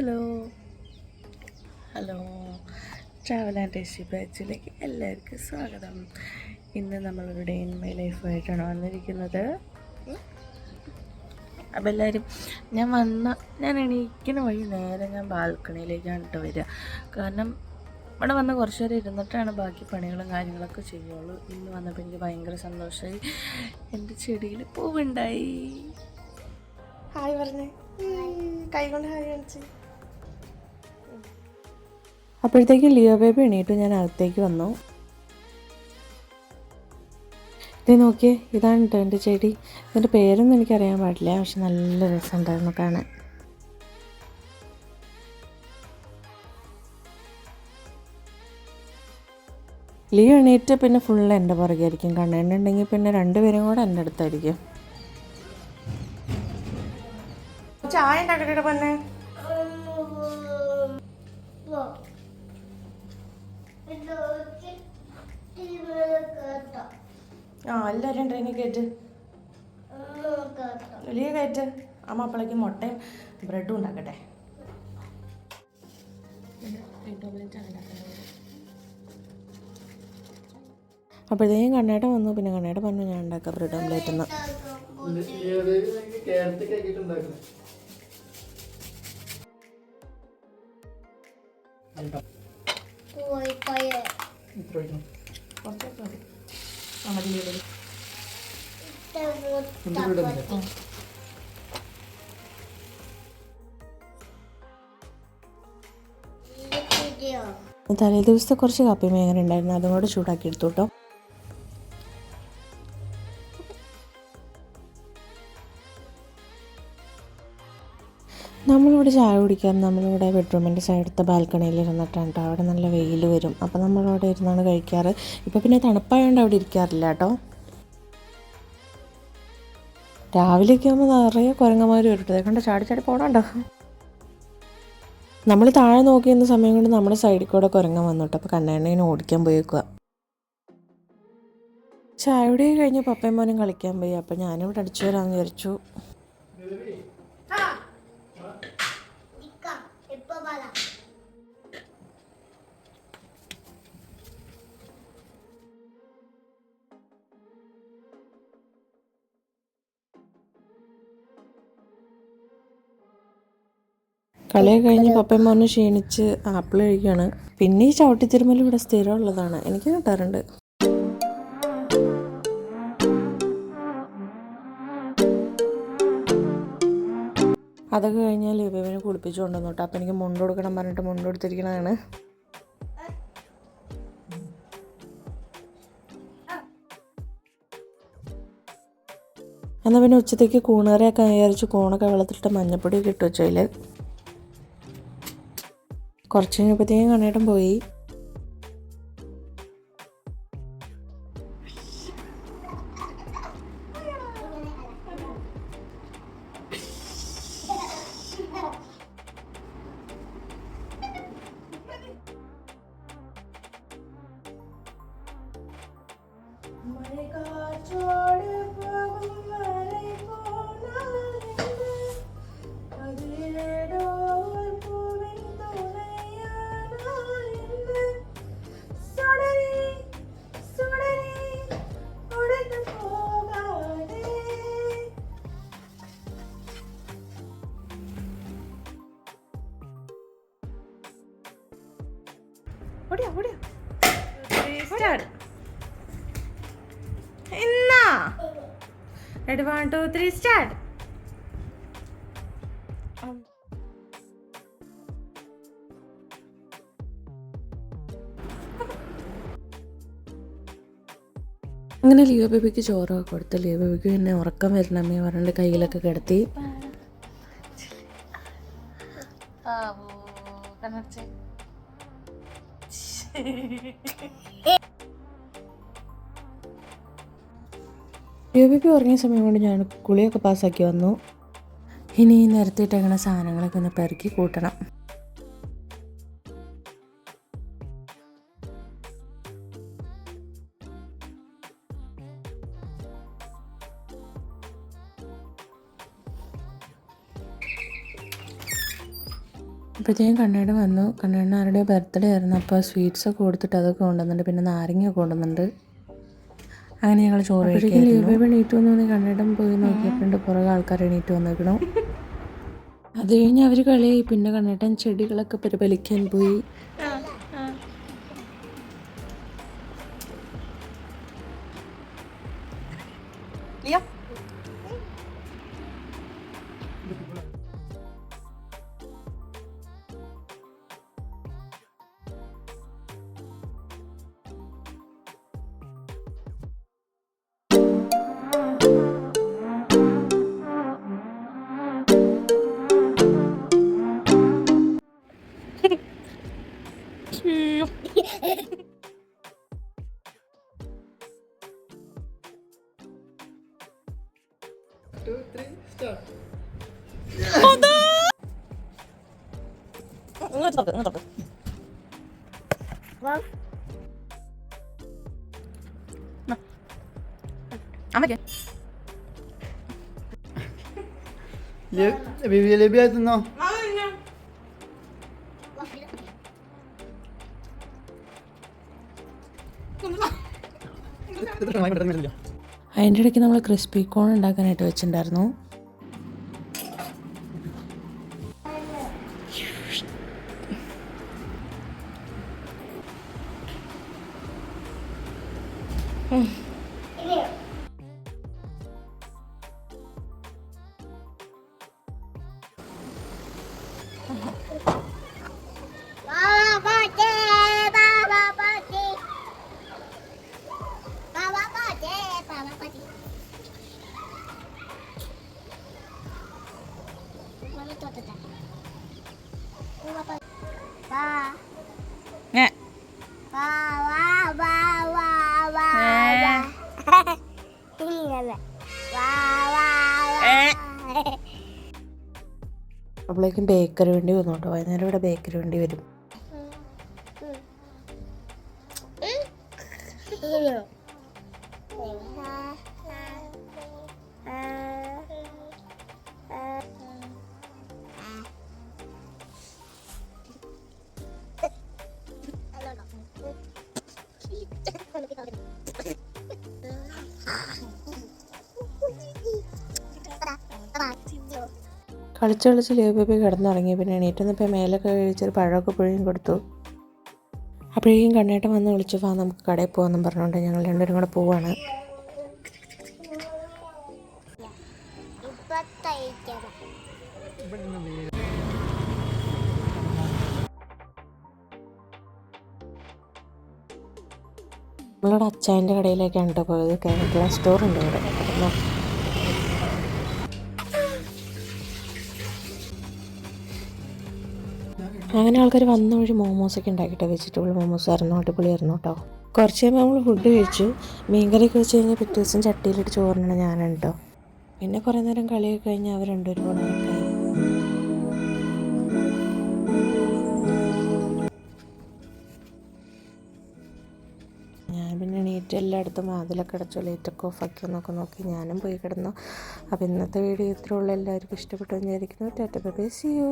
Hello. Hello. Travel and tasty ബാച്ചിലേക്ക് എല്ലാവർക്കും സ്വാഗതം. ഇന്ന് നമ്മളൊരു ഡേ ഇൻ മൈ ലൈഫായിട്ടാണ് വന്നിരിക്കുന്നത്. അപ്പോൾ എല്ലാവരും ഞാൻ വന്ന ഞാൻ എണീക്കുന്ന വഴി നേരെ ഞാൻ ബാൽക്കണിയിലേക്കാണ് കേട്ടോ വരിക കാരണം ഇവിടെ വന്ന് കുറച്ച് നേരം ഇരുന്നിട്ടാണ് ബാക്കി പണികളും കാര്യങ്ങളൊക്കെ ചെയ്യുള്ളൂ. ഇന്ന് വന്നപ്പോൾ എനിക്ക് ഭയങ്കര സന്തോഷമായി എന്റെ ചെടിയിൽ പൂവുണ്ടായി. ഹായ് പറഞ്ഞേ കൈകൊണ്ട് ഹായ് കാണിച്ച്. അപ്പോഴത്തേക്ക് ലിയോ ബേബി എണീറ്റ് ഞാൻ അകത്തേക്ക് വന്നു. ഇത് നോക്കിയേ ഇതാണ് കേട്ടോ എന്റെ ചെടി. ഇതിന്റെ പേരൊന്നും എനിക്കറിയാൻ പാടില്ല പക്ഷെ നല്ല രസമുണ്ടായിരുന്നു കാണാൻ. ലിയോ എണീറ്റ് പിന്നെ ഫുൾ എന്റെ പുറകെയായിരിക്കും കണ്ണെണ്ണുണ്ടെങ്കിൽ പിന്നെ രണ്ടുപേരും കൂടെ എന്റെ അടുത്തായിരിക്കും. ചായ ഉണ്ടാക്കട്ടെ പൊന്നെ ആ എല്ലാവരും ട്രെയിനിൽ കയറ്റ് വലിയ കയറ്റ് അമ്മ അപ്പോഴേക്ക് മുട്ടയും ബ്രെഡും ഉണ്ടാക്കട്ടെ. അപ്പോഴത്തേക്കും കണ്ണേട്ട വന്നു. പിന്നെ കണ്ണേട്ട പറഞ്ഞു ഞാൻ ഉണ്ടാക്കാം ബ്രെഡ് ഓംലേറ്റ് എന്ന് കുറച്ചൊക്കെ മതി ആ മതി ലിയോ ബേബി. വീഡിയോ തലേ ദിവസത്തെ കുറച്ച് കാപ്പി മേങ്ങന ഉണ്ടായിരുന്നു. അതും കൂടെ ചൂടാക്കി എടുത്തു കേട്ടോ. നമ്മളിവിടെ ചായ കുടിക്കാൻ നമ്മളിവിടെ ബെഡ്റൂമിന്റെ സൈഡത്തെ ബാൽക്കണിയിൽ ഇരുന്നിട്ടാണ് കേട്ടോ. അവിടെ നല്ല വെയിൽ വരും. അപ്പോൾ നമ്മളവിടെ ഇരുന്നാണ് കഴിക്കാറ്. ഇപ്പോൾ പിന്നെ തണുപ്പായതുകൊണ്ട് അവിടെ ഇരിക്കാറില്ല കേട്ടോ. രാവിലെയൊക്കെ ആകുമ്പോൾ നിറയെ കുരങ്ങന്മാർ വരും കണ്ട് ചാടി ചാടി പോകണുണ്ടോ നമ്മൾ താഴെ നോക്കിയിരുന്ന സമയം കൊണ്ട് നമ്മുടെ സൈഡിൽ കൂടെ കുരങ്ങൻ വന്നിട്ട്. അപ്പോൾ കണ്ണേണ്ണനെ ഓടിക്കാൻ പോയേക്കുക ചായയുടെ കഴിഞ്ഞ് പപ്പയും മോനും കളിക്കാൻ പോയി. അപ്പോൾ ഞാനിവിടെ അടിച്ചു വരാമെന്ന് വിചാരിച്ചു. കളിയൊക്കെ കഴിഞ്ഞ് പപ്പയും മോനും ക്ഷീണിച്ച് ആപ്പിൾ കഴിക്കുകയാണ്. പിന്നെ ഈ ചവിട്ടിത്തിരുമൽ ഇവിടെ സ്ഥിരമുള്ളതാണ് എനിക്ക് കിട്ടാറുണ്ട്. അതൊക്കെ കഴിഞ്ഞാൽ ലിബിനെ കുളിപ്പിച്ചു കൊണ്ടുവന്നു കേട്ടോ. അപ്പം എനിക്ക് മുണ്ട് കൊടുക്കണം പറഞ്ഞിട്ട് മുണ്ട് കൊടുത്തിരിക്കണതാണ്. എന്നാൽ പിന്നെ ഉച്ചത്തേക്ക് കൂണേറിയൊക്കെ വിചാരിച്ച് കൂണൊക്കെ വെള്ളത്തിലിട്ട് മഞ്ഞപ്പൊടിയൊക്കെ ഇട്ട് കുറച്ച് കഴിഞ്ഞപ്പോഴത്തേക്കും കണ്ണേട്ടൻ പോയി. ഓടിയാ ഓടിയാ. എന്നാ? Ready one two three start അങ്ങനെ ലിയോ ബേബിക്ക് ചോറൊക്കെ കൊടുത്ത് ലിയോ ബേബിക്ക് പിന്നെ ഉറക്കം വരുന്ന അമ്മയെ പറഞ്ഞിട്ട് കയ്യിലൊക്കെ കിടത്തി. ലിയോ പി ഉറങ്ങിയ സമയം കൊണ്ട് ഞാൻ കുളിയൊക്കെ പാസ്സാക്കി വന്നു. ഇനി നേരത്തെ നിരത്തിയിട്ടേക്കണ സാധനങ്ങളൊക്കെ ഒന്ന് പെറുക്കി കൂട്ടണം. അപ്പോഴത്തേക്കും കണ്ണേടം വന്നു. കണ്ണേടന് ആരുടെ ബർത്ത്ഡേ ആയിരുന്നു. അപ്പോൾ സ്വീറ്റ്സ് ഒക്കെ കൊടുത്തിട്ട് അതൊക്കെ കൊണ്ടുവന്നുണ്ട് പിന്നെ നാരങ്ങ കൊണ്ടുവന്നിട്ടുണ്ട് അങ്ങനെ ഞങ്ങൾ ചോറ് കഴിക്കും ലീവ് എണീറ്റ് വന്നു കണ്ണേടം പോയി നോക്കിയപ്പോണ്ട് പുറകെ ആൾക്കാർ എണീറ്റ് വന്നിരിക്കണം അത് കഴിഞ്ഞ് അവർ കളിയായി. പിന്നെ കണ്ണേട്ടൻ ചെടികളൊക്കെ പരിപാലിക്കാൻ പോയി. അമ്മയ്ക്ക് ബിബി ലബിയ തിന്നോ അതിന്റെ ഇടയ്ക്ക് നമ്മൾ ക്രിസ്പി കോൺ ഉണ്ടാക്കാനായിട്ട് വെച്ചിട്ടുണ്ടായിരുന്നു Hmm. അപ്പോഴേക്കും ബേക്കറി വണ്ടി വന്നു കേട്ടോ വൈകുന്നേരം ഇവിടെ ബേക്കറി വണ്ടി വരും. കളിച്ച് കളിച്ച് ലേബി കിടന്നുറങ്ങി. പിന്നെ എണീറ്റ് വന്നപ്പോൾ മേലൊക്കെ കഴിച്ചൊരു പഴമൊക്കെ പുഴയും കൊടുത്തു. അപ്പോഴേക്കും കണ്ണേട്ടൻ വന്ന് വിളിച്ചു വാ നമുക്ക് കടയിൽ പോകാമെന്നും പറഞ്ഞുകൊണ്ട് ഞങ്ങൾ രണ്ടുപേരും കൂടെ പോവാണ്. നമ്മളോട് അച്ചായന്റെ കടയിലേക്കാണ് കേട്ടോ പോയത്. കേരള സ്റ്റോറുണ്ട് ഇവിടെ അപ്പം അങ്ങനെ ആൾക്കാർ വന്ന വഴി മോമോസൊക്കെ ഉണ്ടാക്കിയിട്ട് വെജിറ്റബിൾ മോമോസ് ആയിരുന്നു അടിപൊളിയായിരുന്നു കേട്ടോ കുറച്ച് കഴിയുമ്പോൾ നമ്മൾ ഫുഡ് കഴിച്ചു. മീൻകറിയൊക്കെ വെച്ച് കഴിഞ്ഞാൽ പിറ്റേ ദിവസം ചട്ടിയിലിട്ട് ചോറിനാണ് ഞാനാണ് കേട്ടോ പിന്നെ കുറേ നേരം കളിയൊക്കെ കഴിഞ്ഞാൽ അവർ രണ്ടുപേരും ഞാൻ പിന്നെ എണീറ്റ് എല്ലായിടത്തും വാതിലൊക്കെ അടച്ചു ലൈറ്റൊക്കെ ഓഫാക്കി എന്നൊക്കെ നോക്കി ഞാനും പോയി കിടന്നു. അപ്പോൾ ഇന്നത്തെ വീഡിയോ ഇത്രയുള്ള എല്ലാവർക്കും ഇഷ്ടപ്പെട്ടു വിചാരിക്കുന്നു. Tata by U